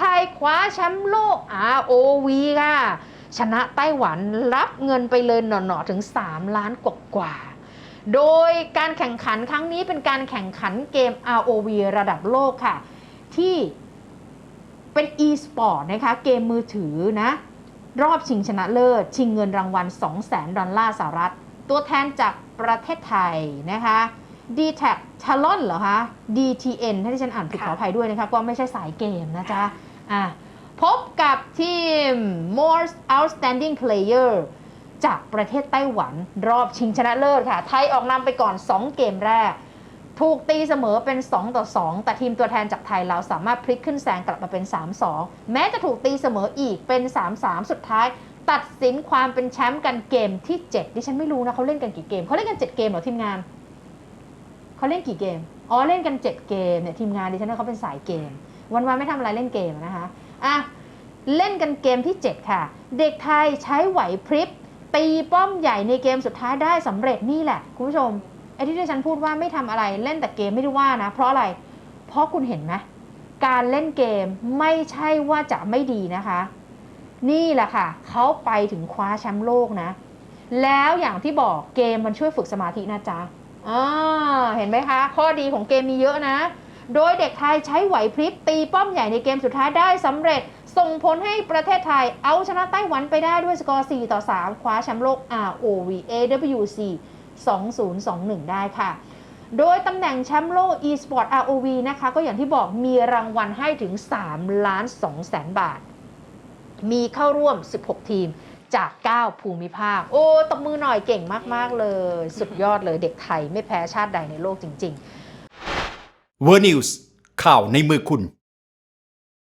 ไทยคว้าแชมป์โลก ROV ค่ะ ชนะไต้หวันรับเงินไปเลยหน่อๆถึง 3 ล้านกว่าๆโดยการแข่งขันครั้งนี้เป็นการแข่งขันเกม ROV ระดับโลกค่ะ ที่เป็น e-sport นะคะ เกมมือถือนะ รอบชิงชนะเลิศ ชิงเงินรางวัล 200,000 ดอลลาร์สหรัฐ ตัวแทนจากประเทศไทยนะคะ d t a c Talon เหรอคะ DTN ถ้าที่ฉันอ่านผิดขค่ะออภัยด้วยนะคะ ก็ไม่ใช่สายเกมนะจ๊ะ อะพบกับทีม Most Outstanding Player จากประเทศไต้หวันรอบชิงชนะเลิศค่ะ ไทยออกนำไปก่อน 2 เกมแรก ถูกตีเสมอเป็น 2 ต่อ 2 แต่ทีมตัวแทนจากไทยเราสามารถพลิกขึ้นแซงกลับมาเป็น 3-2 แม้จะถูกตีเสมออีกเป็น 3-3 สุดท้าย ตัดสินความเป็นแชมป์กันเกมที่ 7 ดิฉันไม่รู้นะเขาเล่นกันกี่เกมเขาเล่นกัน 7 เกมเหรอทีมงานเขาเล่นกี่เกมอ๋อเล่นกัน 7 เกมเนี่ยทีมงานดิฉันว่าเขาเป็นสายเกม วันๆไม่ทำอะไรเล่นเกมนะคะ อะเล่นกันเกมที่ 7 ค่ะ เด็กไทยใช้ไหวพริบตีป้อมใหญ่ในเกมสุดท้ายได้สำเร็จนี่แหละ คุณผู้ชมไอ้ที่ดิฉันพูดว่าไม่ทำอะไรเล่นแต่เกมไม่ได้ว่านะ เพราะอะไร เพราะคุณเห็นไหมการเล่นเกมไม่ใช่ว่าจะไม่ดีนะคะ นี่แหละค่ะเขาไปถึงคว้าแชมป์โลกนะ แล้วอย่างที่บอกเกมมันช่วยฝึกสมาธินะจ๊ะอ่าเห็นไหมคะ ข้อดีของเกมมีเยอะนะ โดยเด็กไทยใช้ไหวพริบตีป้อมใหญ่ในเกมสุดท้ายได้สำเร็จ ส่งผลให้ประเทศไทยเอาชนะไต้หวันไปได้ด้วยสกอร์ 4 ต่อ 3 คว้าแชมป์โลก ROV AWC 2021 ได้ค่ะ โดยตำแหน่งแชมป์โลก eSport ROV นะคะ ก็อย่างที่บอกมีรางวัลให้ถึง 3 ล้าน2แสนบาท มีเข้าร่วม 16 ทีมจาก 9 ภูมิภาค โอ้ ตบมือหน่อยเก่งมาก ๆ เลย สุดยอดเลยเด็กไทยไม่แพ้ชาติใดในโลกจริง ๆ เวอร์นิวส์ข่าวในมือคุณ